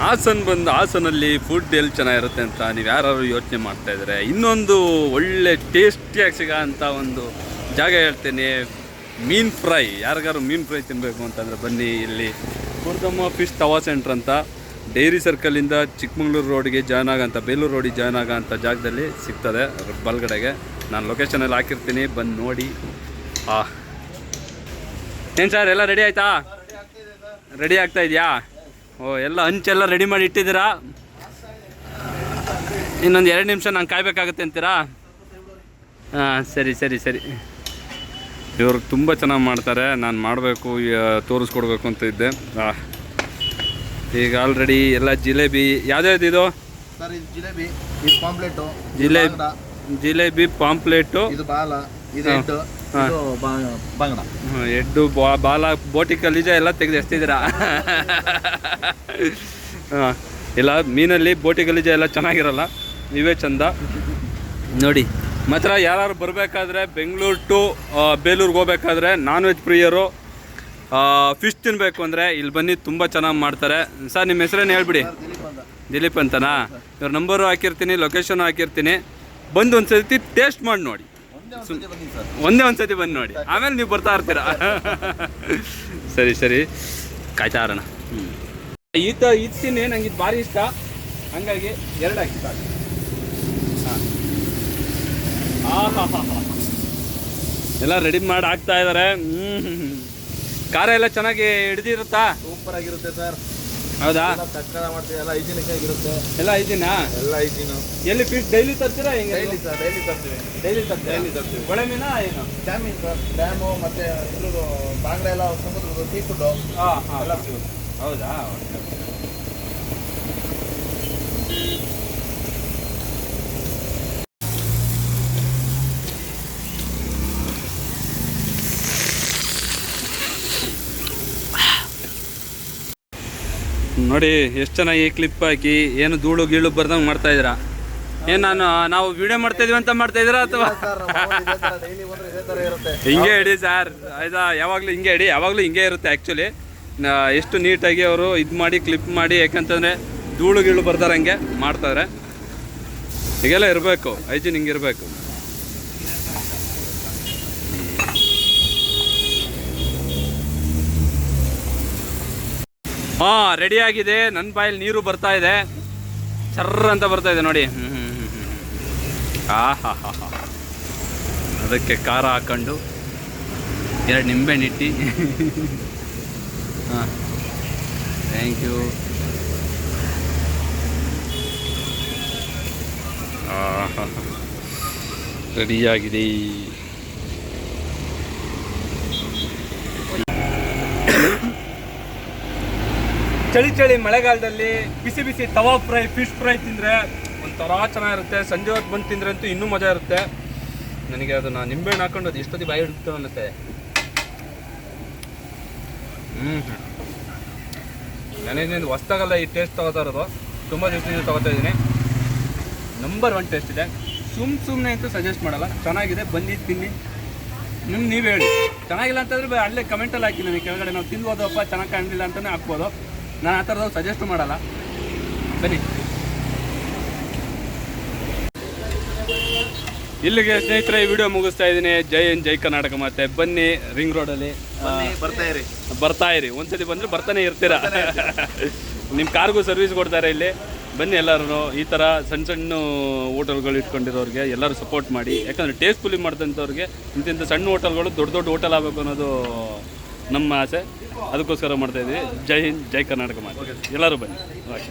ಹಾಸನ್ ಬಂದು ಹಾಸನಲ್ಲಿ ಫುಡ್ ಎಲ್ಲಿ ಚೆನ್ನಾಗಿರುತ್ತೆ ಅಂತ ನೀವು ಯಾರು ಯೋಚನೆ ಮಾಡ್ತಾ ಇದ್ದಾರೆ ಇನ್ನೊಂದು ಒಳ್ಳೆ ಟೇಸ್ಟಿಯಾಗಿ ಸಿಗೋ ಅಂತ ಒಂದು ಜಾಗ ಹೇಳ್ತೀನಿ ಮೀನ್ ಫ್ರೈ. ಯಾರಿಗಾರು ಮೀನ್ ಫ್ರೈ ತಿನ್ನಬೇಕು ಅಂತಂದರೆ ಬನ್ನಿ ಇಲ್ಲಿ ಕುರ್ದಮ್ಮ ಫಿಶ್ ತವಾ ಸೆಂಟ್ರ್ ಅಂತ. ಡೈರಿ ಸರ್ಕಲಿಂದ ಚಿಕ್ಕಮಂಗ್ಳೂರು ರೋಡಿಗೆ ಜಾಯ್ನ್ ಆಗೋಂಥ ಬೇಲೂರು ರೋಡಿಗೆ ಜಾಯ್ನ್ ಆಗೋಂಥ ಜಾಗದಲ್ಲಿ ಸಿಗ್ತದೆ ಬಲ್ಗಡೆಗೆ. ನಾನು ಲೊಕೇಶನಲ್ಲಿ ಹಾಕಿರ್ತೀನಿ ಬಂದು ನೋಡಿ. ಆ. ಏನು ಸರ್ ಎಲ್ಲ ರೆಡಿ ಆಯಿತಾ? ರೆಡಿ ಆಗ್ತಾ ಇದೆಯಾ? ಓ ಎಲ್ಲ ಹಂಚೆಲ್ಲ ರೆಡಿ ಮಾಡಿ ಇಟ್ಟಿದ್ದೀರಾ? ಇನ್ನೊಂದು ಎರಡು ನಿಮಿಷ ನಾನು ಕಾಯ್ಬೇಕಾಗತ್ತೆ ಅಂತೀರಾ? ಹಾಂ ಸರಿ ಸರಿ ಸರಿ. ಇವರು ತುಂಬ ಚೆನ್ನಾಗಿ ಮಾಡ್ತಾರೆ. ನಾನು ಮಾಡಬೇಕು ತೋರಿಸ್ಕೊಡ್ಬೇಕು ಅಂತ ಇದ್ದೆ. ಈಗ ಆಲ್ರೆಡಿ ಎಲ್ಲ ಜಿಲೇಬಿ ಯಾವ್ದ್ಯಾವ್ದು ಇದು? ಜಿಲೇಬಿ ಜಿಲೇಬಿ ಪಾಂಪ್ಲೇಟು. ಇದು ಬಾ- ಬಾಂಗಡ. ಎಡ್ಡು ಬಾ ಬಾಲ ಬೋಟಿ ಕಲೀಜ ಎಲ್ಲ ತೆಗೆದು ಎಷ್ಟಿದ್ದೀರಾ ಹಾಂ ಇಲ್ಲ ಮೀನಲ್ಲಿ ಬೋಟಿ ಗಲೀಜ ಎಲ್ಲ ಚೆನ್ನಾಗಿರಲ್ಲ. ನೀವೇ ಚಂದ. ನೋಡಿ ಮಾತ್ರ ಯಾರು ಬರಬೇಕಾದ್ರೆ ಬೆಂಗಳೂರು ಟು ಬೇಲೂರಿಗೆ ಹೋಗ್ಬೇಕಾದ್ರೆ ನಾನ್ ವೆಜ್ ಪ್ರಿಯರು ಫಿಶ್ ತಿನ್ನಬೇಕು ಅಂದರೆ ಇಲ್ಲಿ ಬನ್ನಿ ತುಂಬ ಚೆನ್ನಾಗಿ ಮಾಡ್ತಾರೆ. ಸರ್ ನಿಮ್ಮ ಹೆಸರೇನು ಹೇಳ್ಬಿಡಿ? ದಿಲೀಪ್ ಅಂತನಾ? ಇವ್ರ ನಂಬರು ಹಾಕಿರ್ತೀನಿ ಲೊಕೇಶನ್ ಹಾಕಿರ್ತೀನಿ. ಬಂದು ಒಂದು ಸರ್ತಿ ಟೇಸ್ಟ್ ಮಾಡಿ ನೋಡಿ. ಒಂದೇ ಒಂದ್ಸತಿ ಬಂದು ನೋಡಿ. ಆಮೇಲೆ ನೀವು ಬರ್ತಾ ಇರ್ತೀರಾ? ಸರಿ ಸರಿ. ಕಾಯ್ತಾ ಇರೋಣ ಈತ ಇತ್ತೀನಿ ನಂಗೆ ಇದು ಭಾರಿ ಇಷ್ಟ? ಹಂಗಾಗಿ ಎರಡು ಹಾಕಿ ಎಲ್ಲ ರೆಡಿ ಮಾಡಿ ಹಾಕ್ತಾ ಇದ್ದಾರೆ ಖಾರ ಎಲ್ಲ ಚೆನ್ನಾಗಿ ಹಿಡಿದಿರುತ್ತಾ? ಸೂಪರ್ ಆಗಿರುತ್ತೆ ಸರ್. ಹೌದಾ? ಎಲ್ಲ ತಕ್ಕಡ ಮಾಡ್ತೀವಿ ಎಲ್ಲ ಹೈಜಿನಿಕ್ ಆಗಿರುತ್ತೆ ಎಲ್ಲ ಇದೀನಾ ಎಲ್ಲ ಹೈಜೀನು ಎಲ್ಲಿ ಫಿಶ್ ಡೈಲಿ ತರ್ತೀರಾ ಹೆಂಗೆ ಡೈಲಿ ಸರ್ ಡೈಲಿ ತರ್ತೀವಿ. ಡೈಲಿ ತರ್ತೀವಿ ಡೈಲಿ ತರ್ತೀವಿ. ಒಳ್ಳೆ ಮೀನಾ ಏನು? ಡ್ಯಾಮಿಂಗ್ ಸರ್ ಡ್ಯಾಮು ಮತ್ತೆ ಇದ್ರದ್ದು ಬಾಂಗ್ಡೆ ಎಲ್ಲ ಸಮುದ್ರದ್ದು ಸೀ ಫುಡ್ಡು ಎಲ್ಲ ಸಿಗುತ್ತೆ. ಹೌದಾ? ನೋಡಿ ಎಷ್ಟು ಚೆನ್ನಾಗಿ ಕ್ಲಿಪ್ ಹಾಕಿ ಏನು ಧೂಳು ಗೀಳು ಬರ್ದಂಗೆ ಮಾಡ್ತಾ ಇದ್ದೀರಾ? ಏನು ನಾನು ನಾವು ವಿಡಿಯೋ ಮಾಡ್ತಾ ಇದೀವಿ ಅಂತ ಮಾಡ್ತಾ ಇದ್ದೀರಾ ಅಥವಾ? ಹಿಂಗೆ ಇಡಿ ಸರ್. ಆಯ್ತಾ ಯಾವಾಗಲೂ ಹಿಂಗೆ ಇಡಿ ಯಾವಾಗಲೂ ಹಿಂಗೆ ಇರುತ್ತೆ ಆ್ಯಕ್ಚುಲಿ ಎಷ್ಟು ನೀಟಾಗಿ ಅವರು ಇದು ಮಾಡಿ ಕ್ಲಿಪ್ ಮಾಡಿ ಯಾಕಂತಂದರೆ ಧೂಳು ಗೀಳು ಬರ್ದಾರಂಗೆ ಮಾಡ್ತಾರೆ ಹೀಗೆಲ್ಲ ಇರಬೇಕು ಹೈಜಿನ್ ಹಿಂಗೆ ಇರಬೇಕು. ಹಾಂ ರೆಡಿ ಆಗಿದೆ. ನನ್ನ ಬಾಯಲ್ಲಿ ನೀರು ಬರ್ತಾ ಇದೆ. ಚರ್ರ ಅಂತ ಬರ್ತಾ ಇದೆ ನೋಡಿ. ಹ್ಮ್. ಆ, ಹಾ ಅದಕ್ಕೆ ಖಾರ ಹಾಕೊಂಡು ಎರಡು ನಿಂಬೆಹಣ್ಣು ಇಟ್ಟು ಹಾಂ. ಥ್ಯಾಂಕ್ ಯು ರೆಡಿಯಾಗಿದೆ ಚಳಿ ಚಳಿ ಮಳೆಗಾಲದಲ್ಲಿ ಬಿಸಿ ಬಿಸಿ ತವಾ ಫ್ರೈ, ಫಿಶ್ ಫ್ರೈ ತಿಂದರೆ ಒಂಥರ ಚೆನ್ನಾಗಿರುತ್ತೆ. ಸಂಜೆ ಹೊತ್ತು ಬಂದು ತಿಂದರೆ ಅಂತೂ ಇನ್ನೂ ಮಜಾ ಇರುತ್ತೆ. ನನಗೆ ಅದನ್ನು ನಿಂಬೆಹಣ್ಣು ಹಾಕೊಂಡು ಅದು ಎಷ್ಟೊತ್ತಿ ಬಾಯಿ ಇಡುತ್ತೆ ಅನ್ನತ್ತೆ. ಹ್ಞೂ ನನಗೇನು ಹೊಸ್ದಾಗಲ್ಲ ಈ ಟೇಸ್ಟ್ ತಗೋತಾ ಇರೋದು. ತುಂಬ ದಿವಸದಿಂದ ತಗೋತಾ ಇದ್ದೀನಿ. ನಂಬರ್ ಒನ್ ಟೇಸ್ಟ್ ಇದೆ. ಸುಮ್ ಸುಮ್ಮನೆ ಅಂತೂ ಸಜೆಸ್ಟ್ ಮಾಡಲ್ಲ. ಚೆನ್ನಾಗಿದೆ. ಬಂದು ತಿನ್ನಿ. ನಿಮ್ಗೆ ನೀವು ಹೇಳಿ. ಚೆನ್ನಾಗಿಲ್ಲ ಅಂತಂದ್ರೆ ಅಲ್ಲೇ ಕಮೆಂಟಲ್ಲಿ ಹಾಕಿ ನನಗೆ. ಕೆಳಗಡೆ ನಾವು ತಿನ್ಬೋದಪ್ಪ ಚೆನ್ನಾಗಿ ಕಾಣಲಿಲ್ಲ ಅಂತಲೇ ಹಾಕ್ಬೋದು. ನಾನು ಆ ಥರದ ಸಜೆಸ್ಟ್ ಮಾಡಲ್ಲ. ಬನ್ನಿ ಇಲ್ಲಿಗೆ ಸ್ನೇಹಿತರೆ ಈ ವಿಡಿಯೋ ಮುಗಿಸ್ತಾ ಇದ್ದೀನಿ. ಜೈ ಹಿಂದ್ ಜೈ ಕರ್ನಾಟಕ ಮತ್ತೆ ಬನ್ನಿ ರಿಂಗ್ ರೋಡಲ್ಲಿ ಬರ್ತಾ ಇರಿ. ಬರ್ತಾ ಇರಿ. ಒಂದ್ಸತಿ ಬಂದ್ರೆ ಬರ್ತಾನೆ ಇರ್ತೀರಾ? ನಿಮ್ಮ ಕಾರ್ಗೂ ಸರ್ವಿಸ್ ಕೊಡ್ತಾರೆ ಇಲ್ಲಿ. ಬನ್ನಿ ಎಲ್ಲರೂ ಈ ಥರ ಸಣ್ಣ ಸಣ್ಣ ಹೋಟೆಲ್ಗಳು ಇಟ್ಕೊಂಡಿರೋರಿಗೆ ಎಲ್ಲರೂ ಸಪೋರ್ಟ್ ಮಾಡಿ. ಯಾಕಂದರೆ ಟೇಸ್ಟ್ಫುಲಿ ಮಾಡಿದಂಥವ್ರಿಗೆ ಇಂತಿಂಥ ಸಣ್ಣ ಹೋಟೆಲ್ಗಳು ದೊಡ್ಡ ದೊಡ್ಡ ಹೋಟೆಲ್ ಆಗಬೇಕು ಅನ್ನೋದು ನಮ್ಮ ಆಸೆ. ಅದಕ್ಕೋಸ್ಕರ ಮಾಡ್ತಾ ಇದ್ದೀವಿ ಜೈ ಹಿಂದ್ ಜೈ ಕರ್ನಾಟಕ ಮಾಡಿ ಎಲ್ಲರೂ ಬನ್ನಿ. ಓಕೆ